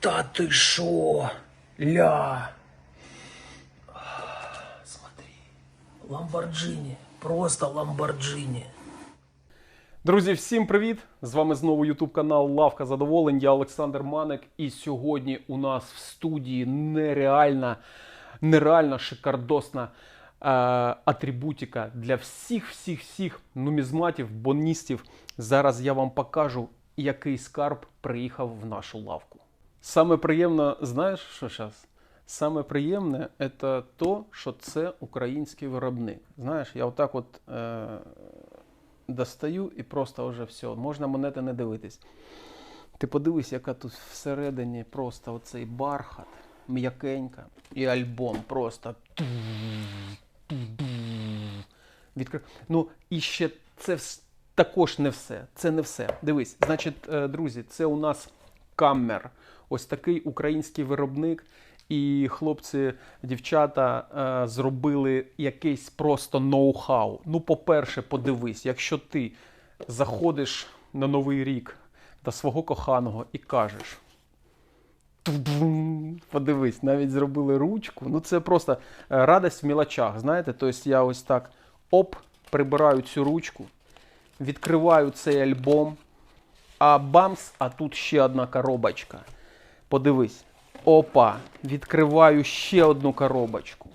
Та ти шо? Ля. Смотри. Ламборджині. Просто Ламборджині. Друзі, всім привіт! З вами знову YouTube канал Лавка Задоволень. Я Олександр Маник. І сьогодні у нас в студії нереальна, нереальна шикардосна е, атрибутика для всіх, всіх, всіх нумізматів, боністів. Зараз я вам покажу, який скарб приїхав в нашу лавку. Саме приємне, знаєш, що зараз? Саме приємне це то, що це український виробник. Знаєш, я отак от. Е, достаю і просто вже все. Можна монети не дивитись. Ти подивись, яка тут всередині просто оцей бархат, м'якенька, і альбом просто. Відкри... Ну, і ще це також не все. Це не все. Дивись, значить, е, друзі, це у нас камер. Ось такий український виробник. І хлопці, дівчата е, зробили якийсь просто ноу-хау. Ну, по-перше, подивись, якщо ти заходиш на Новий рік до свого коханого і кажеш. Подивись, навіть зробили ручку. Ну, це просто е, радость в мілочах. Знаєте, тобто я ось так оп, прибираю цю ручку, відкриваю цей альбом, а бамс, а тут ще одна коробочка. Подивись. Опа, відкриваю ще одну коробочку.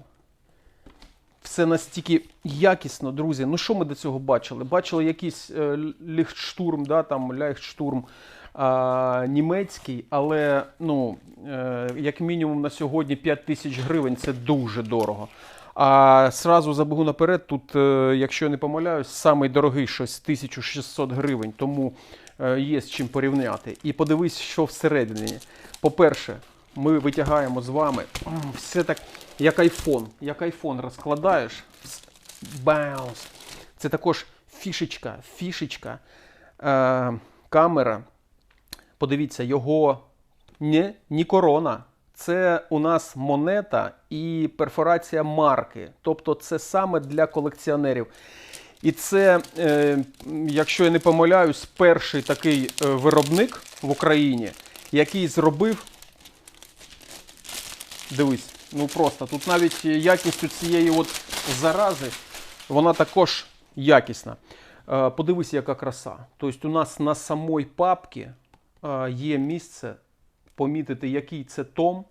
Все настільки якісно, друзі. Ну що ми до цього бачили? Бачили якийсь е, ліхтштурм, да, там ліхтштурм а, німецький, але ну, е, як мінімум на сьогодні 5 тисяч гривень це дуже дорого. А сразу забегу наперед, тут, е, якщо я не помиляюсь, самий дорогий щось 1600 гривень, тому е, є з чим порівняти. І подивись, що всередині. По-перше, ми витягаємо з вами все так, як айфон. Як айфон розкладаєш. Баунс. Це також фішечка, фішечка, е, камера. Подивіться, його не, не корона. Це у нас монета і перфорація марки. Тобто це саме для колекціонерів. І це, е, якщо я не помиляюсь, перший такий е, виробник в Україні, який зробив. Дивись, ну просто тут навіть якістю цієї от зарази, вона також якісна. Е, Подивись, яка краса. Тобто у нас на самій папці є місце помітити, який це том.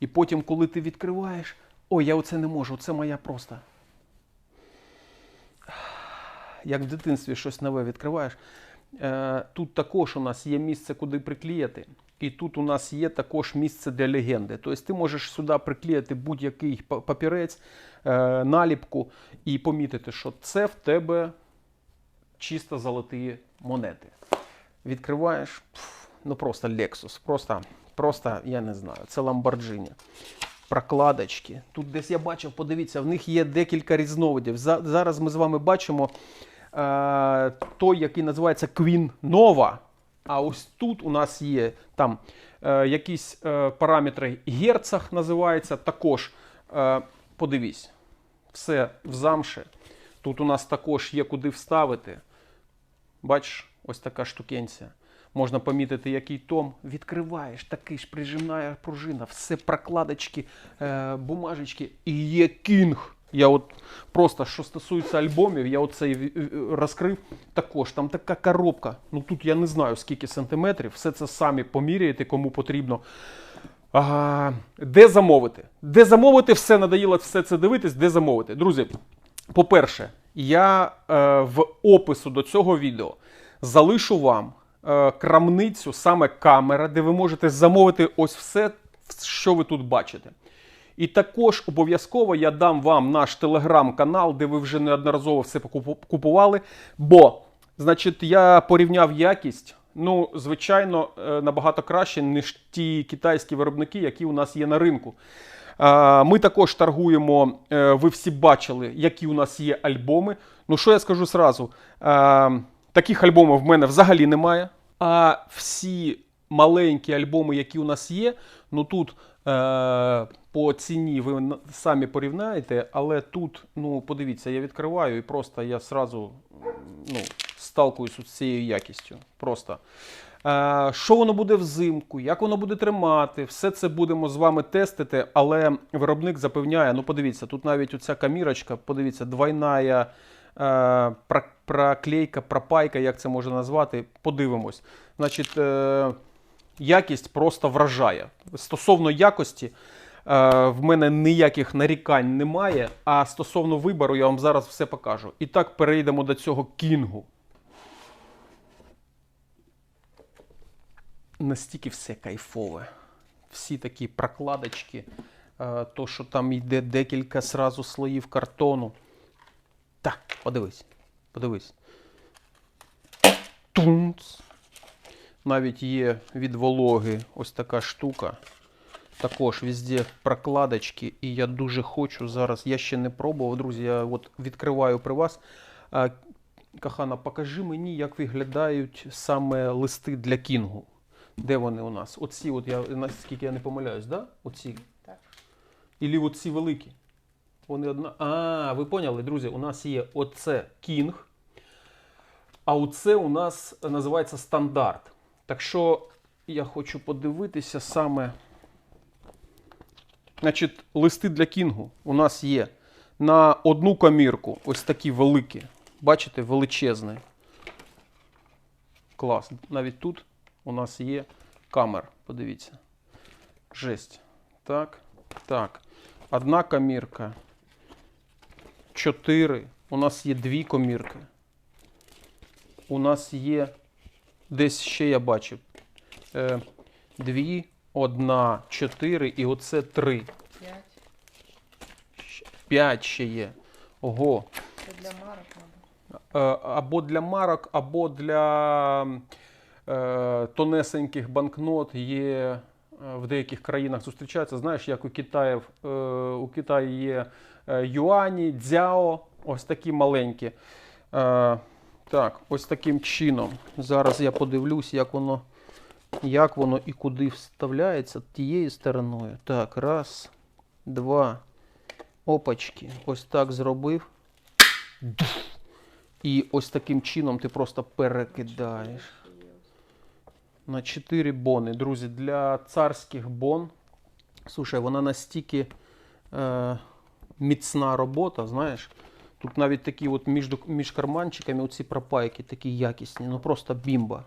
І потім, коли ти відкриваєш, ой, я оце не можу, це моя просто. Як в дитинстві щось нове відкриваєш. Е, Тут також у нас є місце, куди приклеїти. І тут у нас є також місце для легенди. Тобто ти можеш сюди приклеїти будь-який папірець, е, наліпку і помітити, що це в тебе чисто золоті монети. Відкриваєш, ну просто Lexus, просто, просто я не знаю, це Lamborghini. Прокладочки. Тут десь я бачив, подивіться, в них є декілька різновидів. Зараз ми з вами бачимо е, той, який називається Queen Nova. А ось тут у нас є там е, якісь е, параметри герцах називається. Також е, подивись, все в замше. Тут у нас також є куди вставити. Бачиш, ось така штукенція. Можна помітити, який том. Відкриваєш, такий ж прижимна пружина, все прокладочки, е, бумажечки. І є кінг. Я от просто, що стосується альбомів, я оцей в- в- розкрив також. Там така коробка. Ну тут я не знаю скільки сантиметрів. Все це самі поміряєте, кому потрібно. А, де замовити? Де замовити, все надоїло все це дивитись, де замовити. Друзі, по-перше, я е, в опису до цього відео залишу вам е, крамницю, саме камера, де ви можете замовити ось все, що ви тут бачите. І також обов'язково я дам вам наш телеграм-канал, де ви вже неодноразово все купували. Бо, значить, я порівняв якість. Ну, звичайно, е, набагато краще, ніж ті китайські виробники, які у нас є на ринку. Ми також торгуємо, е, ви всі бачили, які у нас є альбоми. Ну, що я скажу зразу? Е, Таких альбомів в мене взагалі немає. А всі маленькі альбоми, які у нас є, ну тут е, по ціні ви самі порівняєте, але тут, ну, подивіться, я відкриваю і просто я сразу ну, сталкуюсь з цією якістю. Просто. Е, Що воно буде взимку, як воно буде тримати, все це будемо з вами тестити, але виробник запевняє, ну подивіться, тут навіть оця камірочка, подивіться, двойна е, проклейка, пропайка, як це можна назвати, подивимось. Значить, е, якість просто вражає. Стосовно якості, е, в мене ніяких нарікань немає, а стосовно вибору, я вам зараз все покажу. І так перейдемо до цього кінгу. Настільки все кайфове. Всі такі прокладочки, е, то, що там йде декілька сразу слоїв картону. Так, подивись, подивись. Тунц. Навіть є від вологи ось така штука. Також везде прокладочки, і я дуже хочу зараз. Я ще не пробував, друзі. Я от відкриваю при вас. Кахана, покажи мені, як виглядають саме листи для кінгу. Де вони у нас? Оці, от я наскільки я не помиляюсь, да? Оці. Так. Ілі оці великі. Вони одна. А, ви поняли, друзі, у нас є оце кінг. А оце у нас називається стандарт. Так що я хочу подивитися саме. Значить, листи для кінгу у нас є на одну комірку ось такі великі. Бачите, величезні. Клас. Навіть тут у нас є камер. Подивіться. Жесть. Так. Так. Одна комірка. Чотири. У нас є дві комірки. У нас є десь ще я бачив. Е, дві, одна, чотири і оце три. П'ять. П'ять ще є. Ого. Це для марок. Е, або для марок, або для е, тонесеньких банкнот є е, в деяких країнах зустрічаються. Знаєш, як у Китаїв, е, у Китаї є юані, дзяо, ось такі маленькі. Е, так, ось таким чином. Зараз я подивлюсь, як воно, як воно і куди вставляється тією стороною. Так, раз, два. Опачки. Ось так зробив. І ось таким чином ти просто перекидаєш. На 4 бони. Друзі, для царських бон. Слушай, вона настільки е, міцна робота, знаєш. Тут навіть такі от між, між карманчиками оці пропайки такі якісні. Ну просто бімба.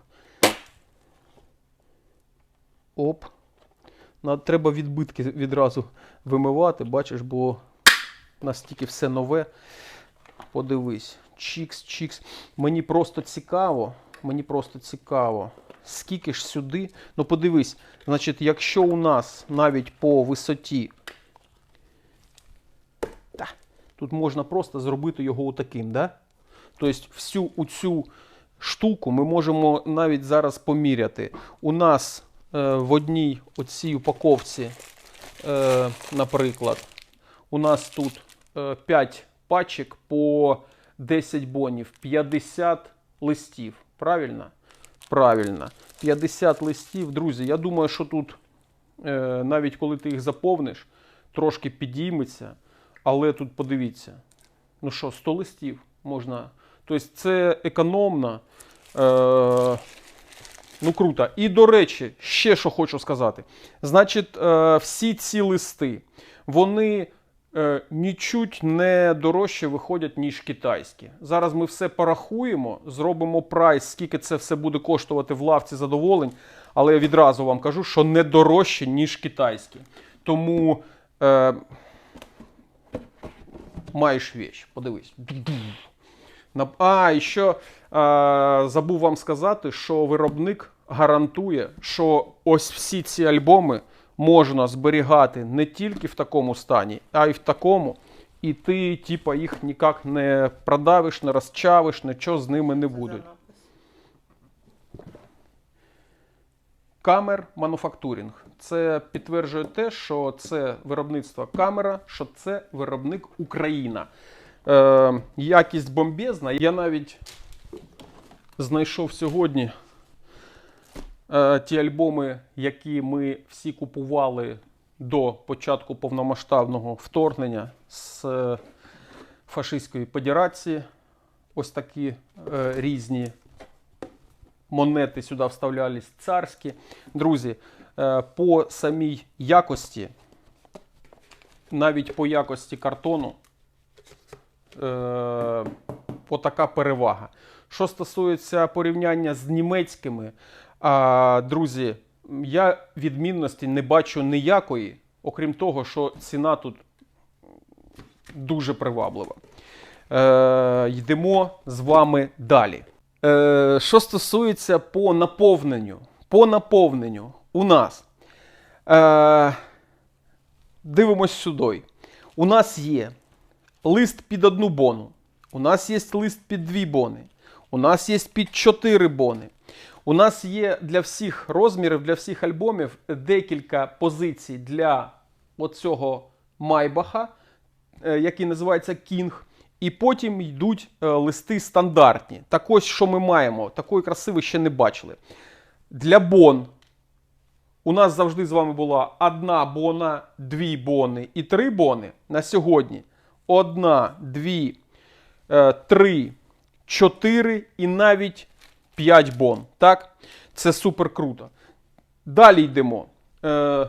Оп. Надо, треба відбитки відразу вимивати, бачиш, бо настільки все нове. Подивись. Чікс, чікс. Мені просто цікаво. Мені просто цікаво. Скільки ж сюди. Ну, подивись, значить, якщо у нас навіть по висоті. Та, тут можна просто зробити його отаким, да? Тобто всю цю штуку ми можемо навіть зараз поміряти. У нас е, в одній оцій упаковці, е, наприклад, у нас тут е, 5 пачок по 10 бонів, 50 листів. Правильно? Правильно. 50 листів. Друзі, я думаю, що тут, е, навіть коли ти їх заповниш, трошки підійметься. Але тут подивіться. Ну що, 100 листів можна. Тобто це економно. Е, Ну, круто. І до речі, ще що хочу сказати. Значить, е, всі ці листи, вони е, нічуть не дорожче виходять, ніж китайські. Зараз ми все порахуємо, зробимо прайс, скільки це все буде коштувати в лавці задоволень. Але я відразу вам кажу, що не дорожче, ніж китайські. Тому е, маєш віч, подивись. А, і ще забув вам сказати, що виробник гарантує, що ось всі ці альбоми можна зберігати не тільки в такому стані, а й в такому. І ти, типа, їх ніяк не продавиш, не розчавиш, нічого з ними не будуть. за напис. Камер мануфактурінг. Це підтверджує те, що це виробництво камера, що це виробник Україна. Е, якість бомбезна. Я навіть знайшов сьогодні е, ті альбоми, які ми всі купували до початку повномасштабного вторгнення з е, фашистської федерації. Ось такі е, різні монети сюди вставлялись царські. Друзі, е, по самій якості, навіть по якості картону, е, отака перевага. Що стосується порівняння з німецькими, друзі, я відмінності не бачу ніякої, окрім того, що ціна тут дуже приваблива. Е, йдемо з вами далі. Е, що стосується по наповненню, по наповненню у нас. Е, дивимось сюди. У нас є лист під одну бону. У нас є лист під дві бони. У нас є під чотири бони. У нас є для всіх розмірів, для всіх альбомів декілька позицій для оцього Майбаха, е, який називається Кінг. І потім йдуть е, листи стандартні. Так ось, що ми маємо, такої краси ви ще не бачили. Для бон у нас завжди з вами була одна бона, дві бони і три бони. На сьогодні одна, дві, е, три, чотири і навіть п'ять бон. Так? Це супер круто. Далі йдемо. Е,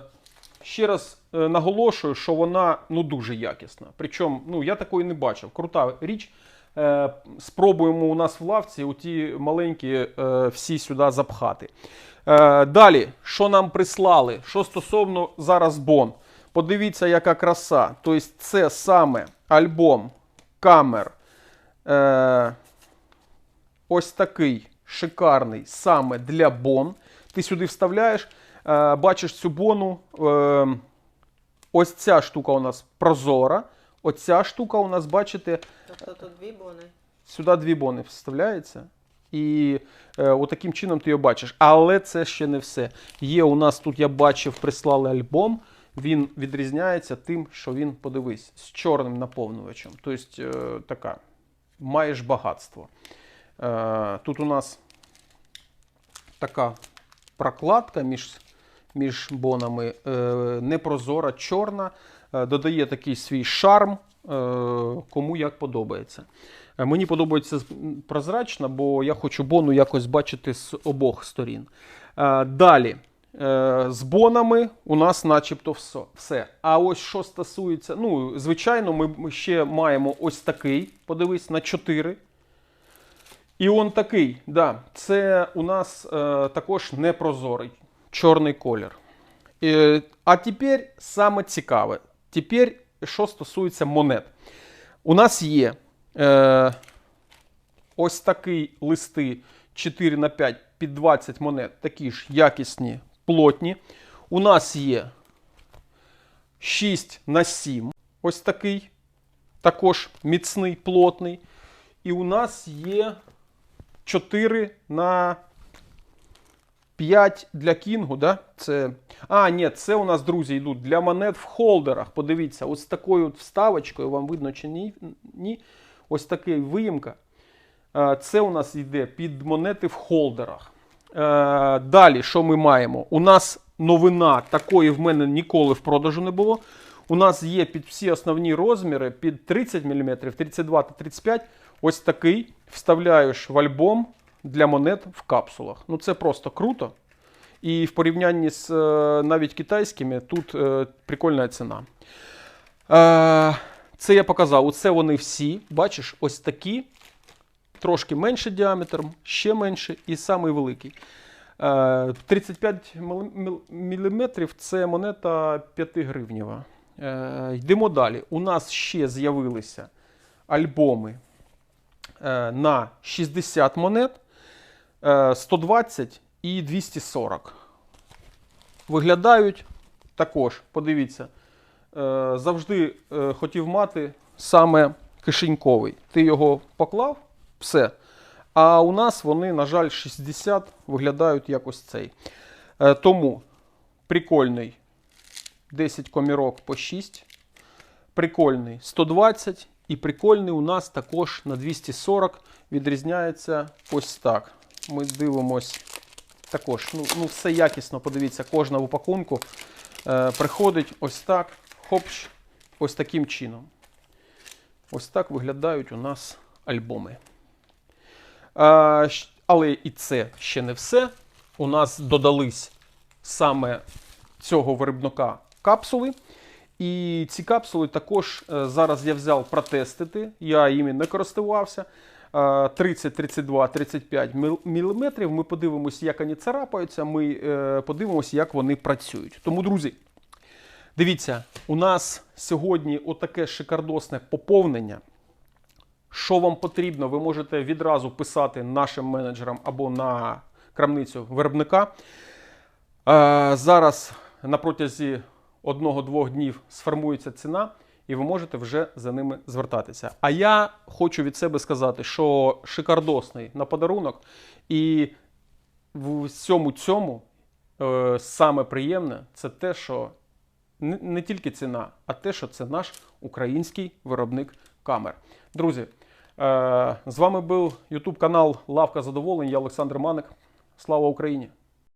ще раз наголошую, що вона ну, дуже якісна. Причому ну, я такої не бачив. Крута річ. Е, спробуємо у нас в лавці оті маленькі е, всі сюди запхати. Е, далі, що нам прислали? Що стосовно зараз бон. Подивіться, яка краса. Тобто, це саме альбом камер. Е, ось такий шикарний саме для бон. Ти сюди вставляєш, е, бачиш цю бону. Ось ця штука у нас прозора. Оця штука у нас, бачите, Тобто тут дві бони. сюди дві бони вставляється. І е, отаким чином ти його бачиш. Але це ще не все. Є у нас тут, я бачив, прислали альбом. Він відрізняється тим, що він, подивись, з чорним наповнювачем. Тобто, е, така, маєш багатство. Е, тут у нас така прокладка між, між бонами, е, непрозора, чорна, е, додає такий свій шарм, е, кому як подобається. Мені подобається прозрачна, бо я хочу бону якось бачити з обох сторін. Далі. З бонами у нас начебто все. А ось що стосується, ну, звичайно, ми ще маємо ось такий, подивись, на 4. І он такий, да, це у нас е, також непрозорий, чорний колір. Е, а тепер саме цікаве. Тепер, що стосується монет. У нас є е, ось такі листи 4 на 5 під 20 монет, такі ж якісні, плотні. У нас є 6 на 7, ось такий, також міцний, плотний. І у нас є 4 на 5 для кінгу, да? Це... А, ні, це у нас, друзі, йдуть для монет в холдерах. Подивіться, ось такою вставочкою, вам видно чи ні? ні? Ось така виїмка. Це у нас йде під монети в холдерах. Далі, що ми маємо? У нас новина такої в мене ніколи в продажу не було. У нас є під всі основні розміри під 30 мм, 32 та 35 Ось такий вставляєш в альбом для монет в капсулах. Ну це просто круто. І в порівнянні з е, навіть китайськими тут е, прикольна ціна. Е, це я показав. Оце вони всі. Бачиш, ось такі. Трошки менше діаметром, ще менше і самий великий. Е, 35 мм це монета 5 гривнєва. Йдемо далі. У нас ще з'явилися альбоми на 60 монет, 120 і 240. Виглядають також, подивіться, е, завжди е, хотів мати саме кишеньковий. Ти його поклав, все. А у нас вони, на жаль, 60 виглядають якось цей. Е, Тому прикольний 10 комірок по 6. Прикольний 120 і прикольний у нас також на 240 відрізняється ось так. Ми дивимось також. Ну, ну все якісно, подивіться, кожна в упакунку е, приходить ось так, хопш, ось таким чином. Ось так виглядають у нас альбоми. Щ- Але і це ще не все. У нас додались саме цього виробника капсули. І ці капсули також е, зараз я взяв протестити. Я іми не користувався. Е, 30, 32, 35 мм. Ми подивимося, як вони царапаються. Ми е, подивимося, як вони працюють. Тому, друзі, дивіться, у нас сьогодні отаке шикардосне поповнення. Що вам потрібно, ви можете відразу писати нашим менеджерам або на крамницю виробника. Е, Зараз на протязі одного-двох днів сформується ціна, і ви можете вже за ними звертатися. А я хочу від себе сказати, що шикардосний на подарунок, і в всьому цьому е, саме приємне це те, що не, не тільки ціна, а те, що це наш український виробник камер. Друзі, е, з вами був YouTube канал Лавка Задоволень. Я Олександр Маник. Слава Україні!